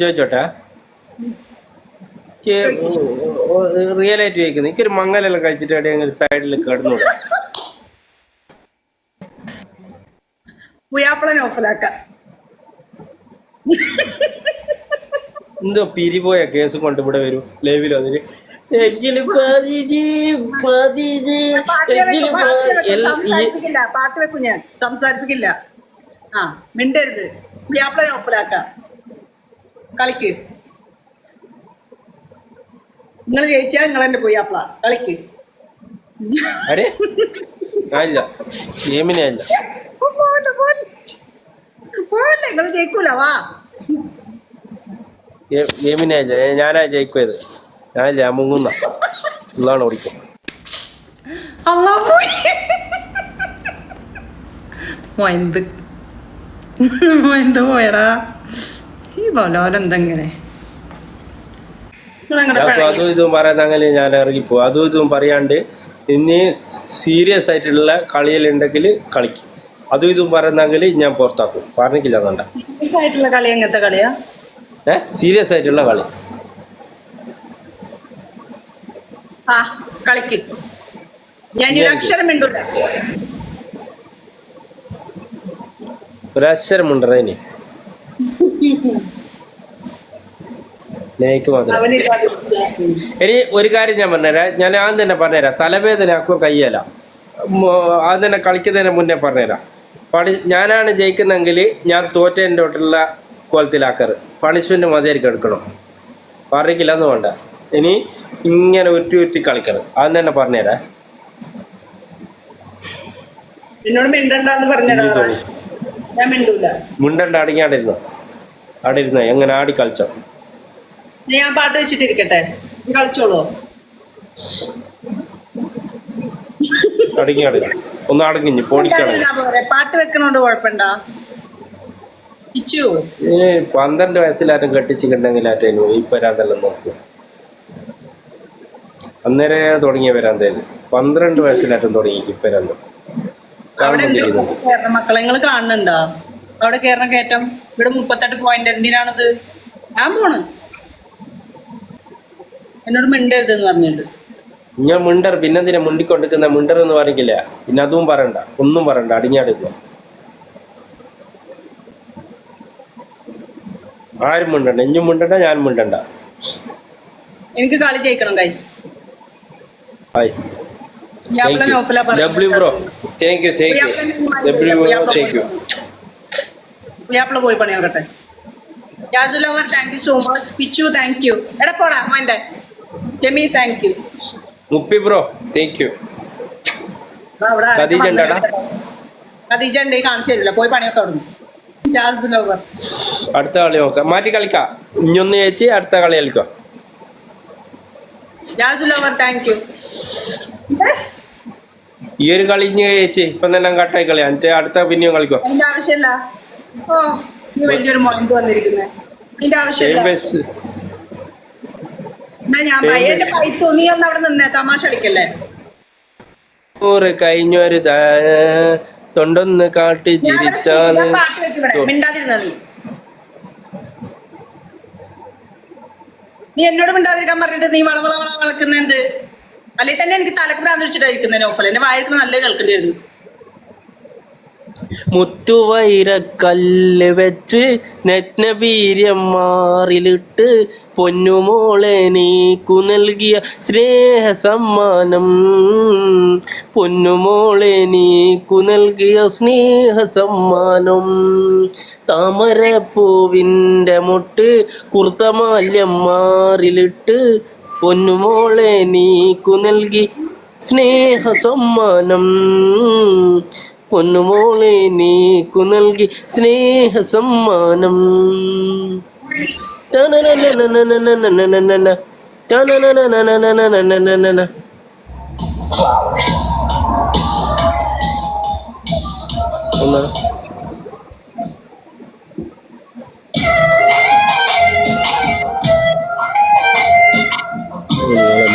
ചോദിച്ചോട്ടെ റിയൽ ആയിട്ട് ചോദിക്കുന്നു. എനിക്കൊരു മങ്ങലെല്ലാം കഴിച്ചിട്ട് എവിടെയെങ്കിലും സൈഡിൽ കിടന്നു പുയാപ്പളനെ ഓഫലാക്ക. എന്തോ പിരിപോയ കേസ് കൊണ്ട് ഇവിടെ വരും. ലൈവിൽ വന്നിട്ട് സംസാരിപ്പിക്കില്ല. ആ മിണ്ടരുത്. പുയാപ്പളനെ ഓഫലാക്ക. കളിക്ക്. നിങ്ങൾ ജയിച്ചാൽ നിങ്ങൾ എന്റെ കളിക്ക്. ഗെയിമിനെ അല്ല പോലെ നിങ്ങൾ ജയിക്കൂല വാ. ഗെയിമിനെ അല്ല ഏ, ഞാനാ ജയിക്കുയത്. ഞാനില്ല ഞാൻ മുങ്ങുന്ന. ഉള്ളതാണ് ഓടിക്കും. അല്ലാ പോയി. മൊയന്ത്. മൊയന്ത് പോയടാ. ഈ ബലോലം എന്തെങ്ങനെ അതും ഇതും പറയുന്നെങ്കിൽ ഞാൻ ഇറങ്ങിപ്പോ അതും ഇതും പറയാണ്ട് ഇനി സീരിയസ് ആയിട്ടുള്ള കളിയിലുണ്ടെങ്കിൽ കളിക്കും. അതും ഇതും പറയുന്നെങ്കിൽ ഞാൻ പുറത്താക്കും. പറഞ്ഞില്ല കണ്ട സീരിയസ് ആയിട്ടുള്ള കളി എങ്ങനത്തെ കളിയാ? ഏ? സീരിയസ് ആയിട്ടുള്ള കളി. കളിക്ക്. ഞാൻ ഒരു അക്ഷരം മിണ്ടൂല. ഒരക്ഷരം ഉണ്ടോ ഇനി. എനിക്ക് മാത്രം. ഇനി ഒരു കാര്യം ഞാൻ പറഞ്ഞുതരാം. ഞാൻ ആദ്യം തന്നെ പറഞ്ഞുതരാം. തലവേദന ആക്കുക കയ്യല ആദ്യം തന്നെ കളിക്കുന്നതിന് മുന്നേ പറഞ്ഞുതരാം. പണി ഞാനാണ് ജയിക്കുന്നെങ്കിൽ ഞാൻ തോറ്റേന്റെ തൊട്ടുള്ള കോലത്തിലാക്കാറ് പണിഷ്മെന്റ് മതിയായിരിക്കും എടുക്കണം. പറഞ്ഞില്ല എന്ന് വേണ്ട. ഇനി ഇങ്ങനെ ഉറ്റി ഉറ്റി കളിക്കണം. ആദ്യം തന്നെ പറഞ്ഞുതരാം. എന്നോട് മിണ്ടണ്ടെന്ന് പറഞ്ഞടാ ഞാൻ മിണ്ടൂല. മുണ്ടണ്ട അടങ്ങി അവിടെ ഇരുന്നോ എങ്ങനെ ആടി കളിച്ചോ? ഞാൻ പാട്ട് വെച്ചിട്ടിരിക്കട്ടെ. കളിച്ചോളോ കളിച്ചോളൂ. അടങ്ങി അടങ്ങി ഒന്ന് അടങ്ങി പാട്ട് വെക്കണോണ്ട് ഈ പന്ത്രണ്ട് വയസ്സിലാറ്റം കെട്ടിച്ചിട്ടുണ്ടെങ്കിലാറ്റേനു ഈ വരാന്തെല്ലാം നോക്കൂ. അന്നേരെ തുടങ്ങിയ വരാന്തേന് പന്ത്രണ്ട് വയസ്സിലാറ്റം തുടങ്ങി വരാന്ത. മക്കളെ നിങ്ങൾ കാണുന്നുണ്ടോ അവിടെ കേരളം കയറ്റം? ഇവിടെ മുപ്പത്തെട്ട് പോയിന്റ് എന്തിനാണത്? ഞാൻ പോണ്. എന്നോട് മിണ്ടരുത് എന്ന് പറഞ്ഞിട്ടുണ്ട് ഞാൻ മിണ്ടർ പിന്നെന്തിനാ മുണ്ടിക്കൊണ്ടിരിക്കുന്ന? മിണ്ടർ എന്ന് പറയില്ല പിന്നെ അതും പറയണ്ട. ഒന്നും പറയണ്ട. അടിഞ്ഞാടുക ആരും മിണ്ടണ്ട. ഇഞ്ഞും മിണ്ടണ്ട ഞാൻ മിണ്ടണ്ട. എനിക്ക് കളി ജയിക്കണം guys hi. W bro thank you thank you W bro thank you പുയാപ്പിള പോയി. പണിയാകട്ടെ നോക്കട്ടെ യാസുലവർ താങ്ക് യു സോ മച്ച് പിച്ചു താങ്ക് യു എടാ പോടാ മോന്റെ ജെമി താങ്ക് യു മുപ്പി ബ്രോ താങ്ക് യു ഖദീജ ഉണ്ടോടാ? ഖദീജ ഉണ്ട് കാണിച്ചു തരില്ല. പോയി പണിയൊക്കെ അവിടുന്ന് അടുത്ത കളി നോക്കാം. മാറ്റി കളിക്കാം. ഇഞ്ഞൊന്ന് ചേച്ചി അടുത്ത കളി കളിക്കാം. താങ്ക് യു ഈ ഒരു കളി ചേച്ചി ഇപ്പം തന്നെ കട്ടായി കളി. എന്നിട്ട് അടുത്ത പിന്നെയും കളിക്കാം. ആവശ്യമില്ല. ഓ വലിയൊരു മൊയന്ത് വന്നിരിക്കുന്നത് ആവശ്യമില്ല. ഞാൻ പയ്യന്റെ പൈത്തുണി ഒന്ന് അവിടെ നിന്നേ തമാശ കളിക്കല്ലേ? നൂറ് കഴിഞ്ഞൊരു തൊണ്ടൊന്ന് കാട്ടി ചിരിച്ചാൽ നീ. എന്നോട് മിണ്ടാതിരിക്കാൻ പറഞ്ഞിട്ട് നീ വളവള വള വളക്കുന്നത് അല്ലെ തന്നെ എനിക്ക് തലക്ക് പ്രാന്തിരിച്ചിട്ടായിരിക്കുന്നേ നോഫൽ. എന്റെ വായിരുന്നു നല്ല കേൾക്കേണ്ടിയിരുന്നു മുത്തുവൈരക്കല്ല് വെച്ച് നഗ്നവീര്യം മാറിലിട്ട് പൊന്നുമോളെ നീക്കു നൽകിയ സ്നേഹ സമ്മാനം പൊന്നുമോളെ നീക്കു നൽകിയ സ്നേഹ സമ്മാനം താമരപ്പൂവിന്റെ മുട്ട് കുർത്തമാല്യം മാറിലിട്ട് പൊന്നുമോളെ നീക്കു നൽകി സ്നേഹ സമ്മാനം പൊന്നുമോളെ നീക്കു നൽകി സ്നേഹ സമ്മാനം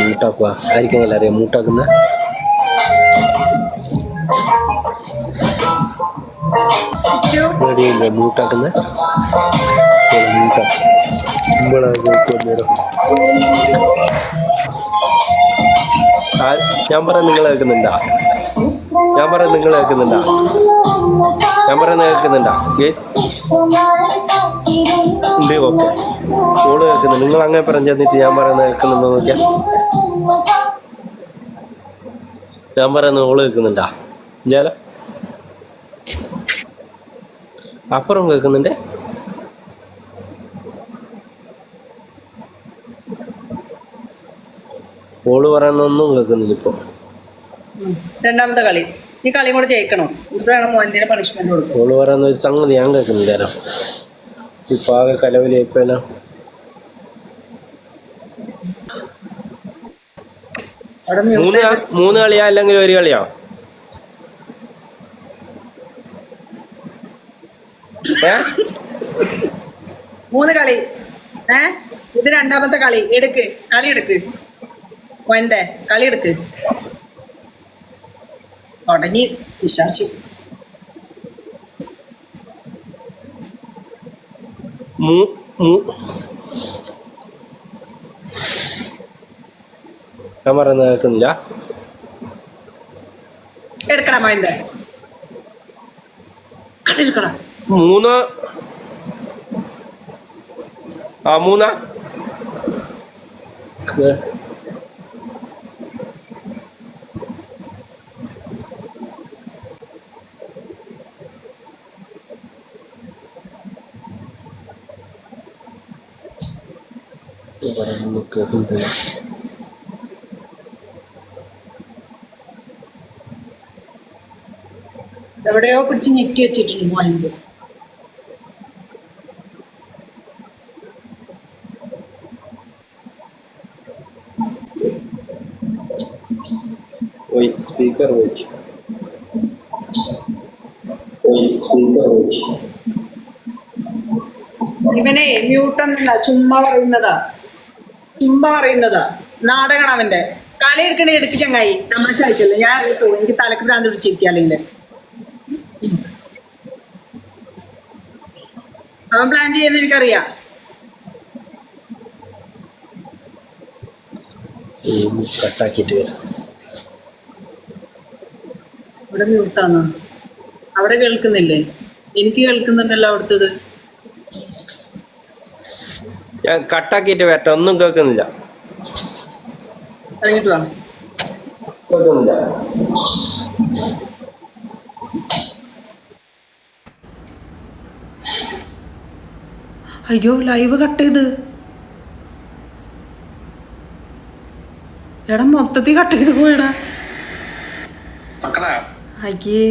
മൂട്ടാക്കുവാ ആയിരിക്കും എല്ലാരെയും മൂട്ടാക്കുന്ന ഞാൻ പറയാൻ നിങ്ങൾ കേൾക്കുന്നുണ്ടാ? ഞാൻ പറയാൻ നിങ്ങൾ കേൾക്കുന്നുണ്ടാ? ഞാൻ പറയുന്നത് കേൾക്കുന്നുണ്ടാ? ഉണ്ട് ഓക്കെ ഓൾ കേൾക്കുന്നുണ്ട് നിങ്ങൾ അങ്ങനെ പറഞ്ഞു ചെന്നിട്ട് ഞാൻ പറയുന്നത് കേൾക്കുന്നുണ്ടോ നോക്കിയാ? ഞാൻ പറയുന്നത് ഓൾ കേൾക്കുന്നുണ്ടാ? ഞാലോ അപ്പുറം കേൾക്കുന്നുണ്ട്. ഓൾ പറയുന്നൊന്നും കേൾക്കുന്നില്ല ഇപ്പൊ. രണ്ടാമത്തെ കളി. ഈ കളിയും കൂടെ ജയിക്കണം. വേണം പണിഷ്മെന്റ് കൊടുക്കും ഓൾ പറയുന്ന ഒരു സംഗതി ഞാൻ കേൾക്കുന്നില്ല ഇപ്പൊ ആകെ കലവലിയായിപ്പോനാ അവിടെ മൂന്ന് മൂന്ന് കളിയാ അല്ലെങ്കിൽ ഒരു കളിയാ? മൂന്ന് കളി. ഏ? ഇത് രണ്ടാമത്തെ കളി. എടുക്ക്. കളി എടുക്ക്. മോന്റെ കളി എടുക്ക്. തുടങ്ങി. വിശ്വാസി. മൂ- മൂ- ഞാൻ പറയുന്നത് കേൾക്കുന്നില്ല. എടുക്കടാ കളി എടുക്കടാ. മൂന്ന്. ആ മൂന്ന്. എവിടെയോ പിടിച്ച് ഞെക്കി വെച്ചിട്ടുണ്ട് മോന്റെ സ്പീക്കർ പോയി സ്പീക്കർ പോയി ഇവനെ മ്യൂട്ടൊന്നല്ല ചുമ്മാ പറയുന്നതാ. ചുമ്മാ പറയുന്നതാ. നാടകമാണ് അവന്റെ. കളി എടുക്കണേ എടുക്ക് ചങ്ങായി. തമാശ ഞാൻ എനിക്ക് തലക്ക് ഭ്രാന്ത് പിടിച്ചിരിക്കുക അല്ലെങ്കിൽ അവൻ പ്ലാൻ ചെയ്യുന്ന എനിക്കറിയാം. കട്ടാക്കിയിട്ട് വരാം. ഇവിടെ മ്യൂട്ടാണ് അവിടെ കേൾക്കുന്നില്ലേ? എനിക്ക് കേൾക്കുന്നുണ്ടല്ലോ അവിടുത്തത്. ഞാൻ കട്ടാക്കിയിട്ട് വരട്ടെ ഒന്നും കേൾക്കുന്നില്ല. ഇറങ്ങിട്ട് വാ. കേൾക്കുന്നില്ല. അയ്യോ ലൈവ് കട്ട് ചെയ്ത്. എടാ മൊത്തത്തിൽ കട്ട് ചെയ്ത് പോയടാ. മക്കളെ അയ്യേ